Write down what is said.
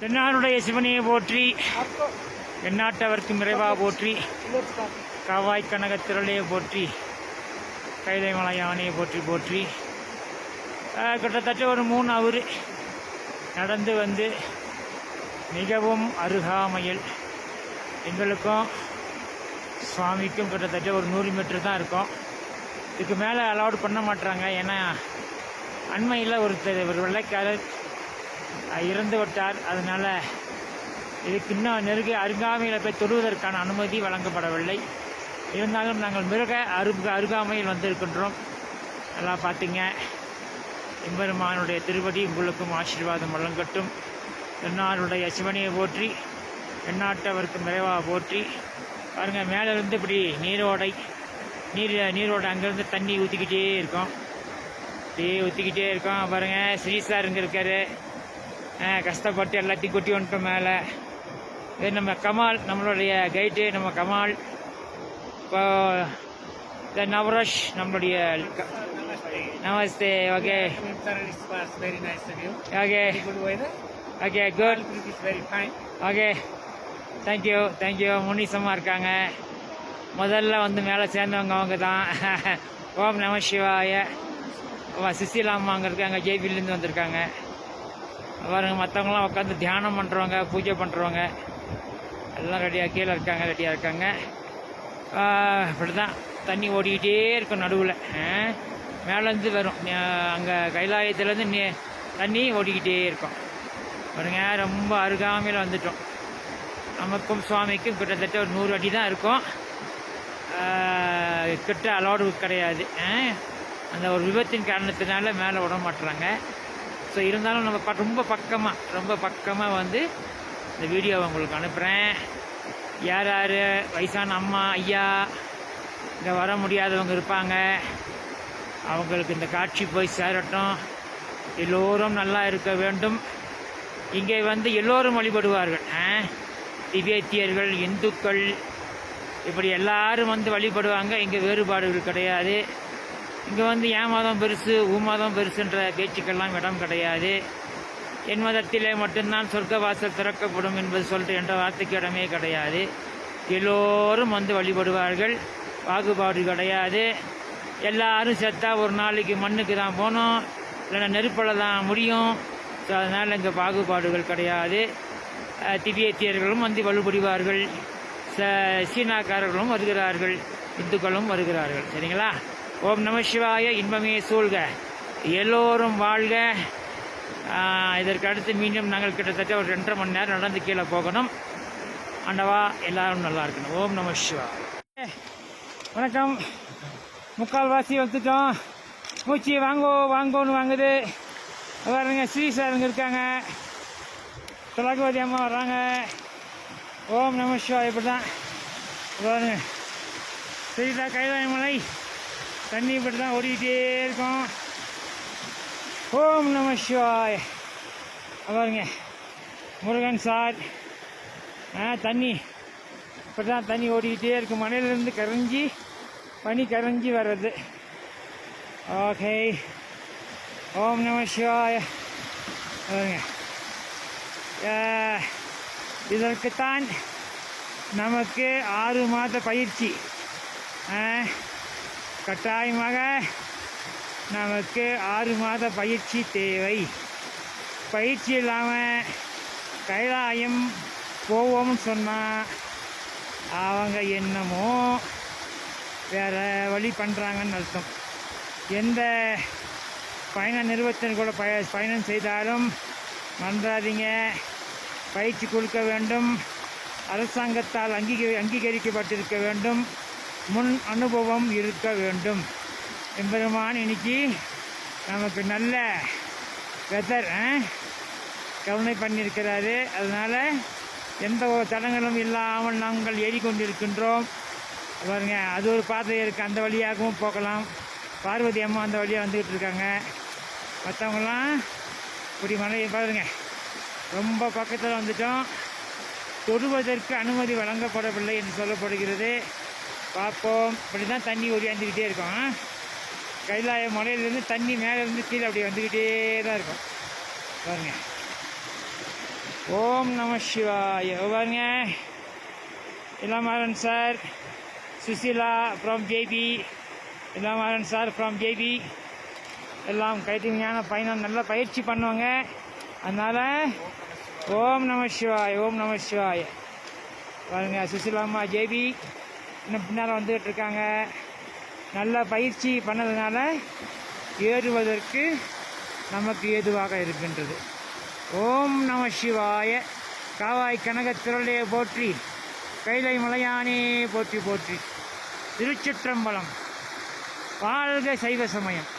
தென்னாடுடைய சிவனையை போற்றி எந்நாட்டவர்க்கு நிறைவா போற்றி காவாய் கனக திரளையை போற்றி கைலை மலையானையை போற்றி போற்றி. கிட்டத்தட்ட ஒரு மூணு அவர் நடந்து வந்து மிகவும் அருகாமையில் எங்களுக்கும் சுவாமிக்கும் கிட்டத்தட்ட ஒரு நூறு மீட்டர் தான் இருக்கும். இதுக்கு மேலே அலௌட் பண்ண மாட்டாங்க ஏன்னா அண்மையில் ஒருத்தர் ஒரு வெள்ளைக்காரர் இறந்து விட்டார் அதனால் இதுக்கு இன்னும் நெருங்கி அருகாமையில் போய் தொடுவதற்கான அனுமதி வழங்கப்படவில்லை. இருந்தாலும் நாங்கள் மிருக அரு அருகாமையில் வந்திருக்கின்றோம். நல்லா பார்த்தீங்க. எம்பெருமானுடைய திருவடி உங்களுக்கும் ஆசீர்வாதம் வழங்கட்டும். என்னாருடைய சிவனியை போற்றி எந்நாட்டவருக்கு நிறைவாக போற்றி. பாருங்கள் மேலேருந்து இப்படி நீரோடை நீர் நீரோடை அங்கேருந்து தண்ணி ஊற்றிக்கிட்டே இருக்கும். அப்படியே ஊற்றிக்கிட்டே இருக்கோம். பாருங்கள் ஸ்ரீ சார் இருக்காரு. கஷ்டப்பட்டு எல்லாத்தையும் கொட்டி வந்துட்டோம் மேலே. இது நம்ம கமால் நம்மளுடைய கைடு நம்ம கமால். இப்போ த நவரஷ் நம்மளுடைய நமஸ்தே okay okay okay good It is okay thank you thank you முனிசமாக இருக்காங்க. முதல்ல வந்து மேலே சேர்ந்தவங்க அவங்க தான். ஓம் நம சிவாய. சிசிலாமாங்க அங்கே இருக்காங்க ஜெய்பிலேருந்து வந்திருக்காங்க. பாருங்க மற்றவங்களாம் உட்காந்து தியானம் பண்ணுறவங்க பூஜை பண்ணுறவங்க எல்லாம் ரெடியாக கீழே இருக்காங்க ரெடியாக இருக்காங்க. இப்படி தான் தண்ணி ஓடிக்கிட்டே இருக்கும் நடுவில். மேலேருந்து வரும். அங்கே கைலாயத்துலேருந்து நே தண்ணி ஓடிக்கிட்டே இருக்கும். பாருங்க ரொம்ப அருகாமையில் வந்துட்டோம். நமக்கும் சுவாமிக்கும் கிட்டத்தட்ட ஒரு நூறு அடி தான் இருக்கும். கிட்ட அலோடு கிடையாது. அந்த ஒரு விபத்தின் காரணத்தினால மேலே விட மாட்டுறாங்க ஸோ இருந்தாலும் நம்ம ப- ரொம்ப பக்கமாக ரொம்ப பக்கமாக வந்து இந்த வீடியோவை உங்களுக்கு அனுப்புகிறேன் யார் யார்? வயசான அம்மா ஐயா இங்கே வர முடியாதவங்க இருப்பாங்க. அவங்களுக்கு இந்த காட்சி போய் சேரட்டும். எல்லோரும் நல்லா இருக்க வேண்டும். இங்கே வந்து எல்லோரும் வழிபடுவார்கள். ஆ? திபேத்தியர்கள் இந்துக்கள் இப்படி எல்லாரும் வந்து வழிபடுவாங்க. இங்கே வேறுபாடுகள் கிடையாது. இங்கே வந்து ஏன் மதம் பெருசு உ மதம் பெருசுன்ற பேச்சுக்கெல்லாம் இடம் கிடையாது. என் மதத்திலே மட்டும்தான் சொர்க்க வாசல் திறக்கப்படும் என்பது சொல்லிட்டு என்ற வார்த்தைக்கு இடமே கிடையாது. எல்லோரும் வந்து வழிபடுவார்கள். பாகுபாடு கிடையாது. எல்லாரும் செத்தா ஒரு நாளைக்கு மண்ணுக்கு தான் போகணும். இல்லைன்னா நெருப்பில் தான் முடியும். ஸோ அதனால் இங்கே பாகுபாடுகள் கிடையாது. அஹ், திபேத்தியர்களும் வந்து வழிபடுவார்கள். ச சீனாக்காரர்களும் வருகிறார்கள். இந்துக்களும் வருகிறார்கள். சரிங்களா? ஓம் நம சிவாய இன்பமே சூழ்க. எல்லோரும் வாழ்க. இதற்கு அடுத்து மீண்டும் நாங்கள் கிட்டத்தட்ட ஒரு ரெண்டரை மணி நேரம் நடந்து கீழே போகணும். அண்டவா எல்லாரும் நல்லா இருக்கணும். ஓம் நம சிவா வணக்கம். முக்கால்வாசி வந்துட்டோம். மூச்சு வாங்கோ வாங்கோன்னு வாங்குது. பாருங்க ஸ்ரீ சாருங்க இருக்காங்க. திலகவதி அம்மா வர்றாங்க. ஓம் நம சிவா இப்படி தான் பாருங்க. ஸ்ரீதா கைலாயமலை. தண்ணி இப்படி தான் ஓடிக்கிட்டே இருக்கும். ஓம் நம சிவாய். பாருங்க. முருகன் சார். ஆ தண்ணி. இப்படி தான் தண்ணி ஓடிக்கிட்டே இருக்கும். மலையிலேருந்து கரைஞ்சி பனி கரைஞ்சி வர்றது. ஓகே. ஓம் நம சிவாய. இதற்குத்தான் நமக்கு ஆறு மாத பயிற்சி. ஆ, கட்டாயமாக நமக்கு ஆறு மாத பயிற்சி தேவை. பயிற்சி இல்லாமல் கைலாயம் போவோம்னு சொன்னால் அவங்க என்னமோ வேற வழி பண்ணுறாங்கன்னு அர்த்தம். எந்த பயண நிறுவனத்தின் கூட பய பயணம் செய்தாலும் மன்றாதீங்க. பயிற்சி கொடுக்க வேண்டும். அரசாங்கத்தால் அங்கீக அங்கீகரிக்கப்பட்டிருக்க வேண்டும். முன் அனுபவம் இருக்க வேண்டும். எம்பெருமான் இன்னைக்கு நமக்கு நல்ல வெதர் கருணை பண்ணியிருக்கிறாரு. அதனால் எந்த ஒரு தடங்களும் இல்லாமல் நாங்கள் ஏறிக்கொண்டிருக்கின்றோம். பாருங்க அது ஒரு பாதை இருக்குது அந்த வழியாகவும் போகலாம். பார்வதி அம்மா அந்த வழியாக வந்துக்கிட்டு இருக்காங்க. மற்றவங்களாம் இப்படி மலையை பாருங்க ரொம்ப பக்கத்தில் வந்துட்டோம். தொடுவதற்கு அனுமதி வழங்கப்படவில்லை என்று சொல்லப்படுகிறது. பார்ப்போம். இப்படி தான் தண்ணி ஒடியாந்துக்கிட்டே இருக்கும். கைலாய மலையிலேருந்து தண்ணி மேலேருந்து கீழே அப்படி வந்துக்கிட்டே தான் இருக்கும். பாருங்க. ஓம் நம சிவாய. பாருங்க. Ilamaran sir. Sushila from JP Ilamaran sir from JP எல்லாம் கைத்தறிஞான பயணம் நல்லா பயிற்சி பண்ணுவாங்க. அதனால் ஓம் நம சிவாய ஓம் நம சிவாய. பாருங்க சுசிலாம்மா ஜேபி இன்னும் பின்னால் வந்துகிட்டு இருக்காங்க. நல்ல பயிற்சி பண்ணதுனால ஏறுவதற்கு நமக்கு ஏதுவாக இருக்கின்றது. ஓம் நம சிவாய. காவாய் கனக திரளே போற்றி. கைலை மலையானே போற்றி போற்றி. திருச்சிற்றம்பலம். வாழ்க சைவ சமயம்.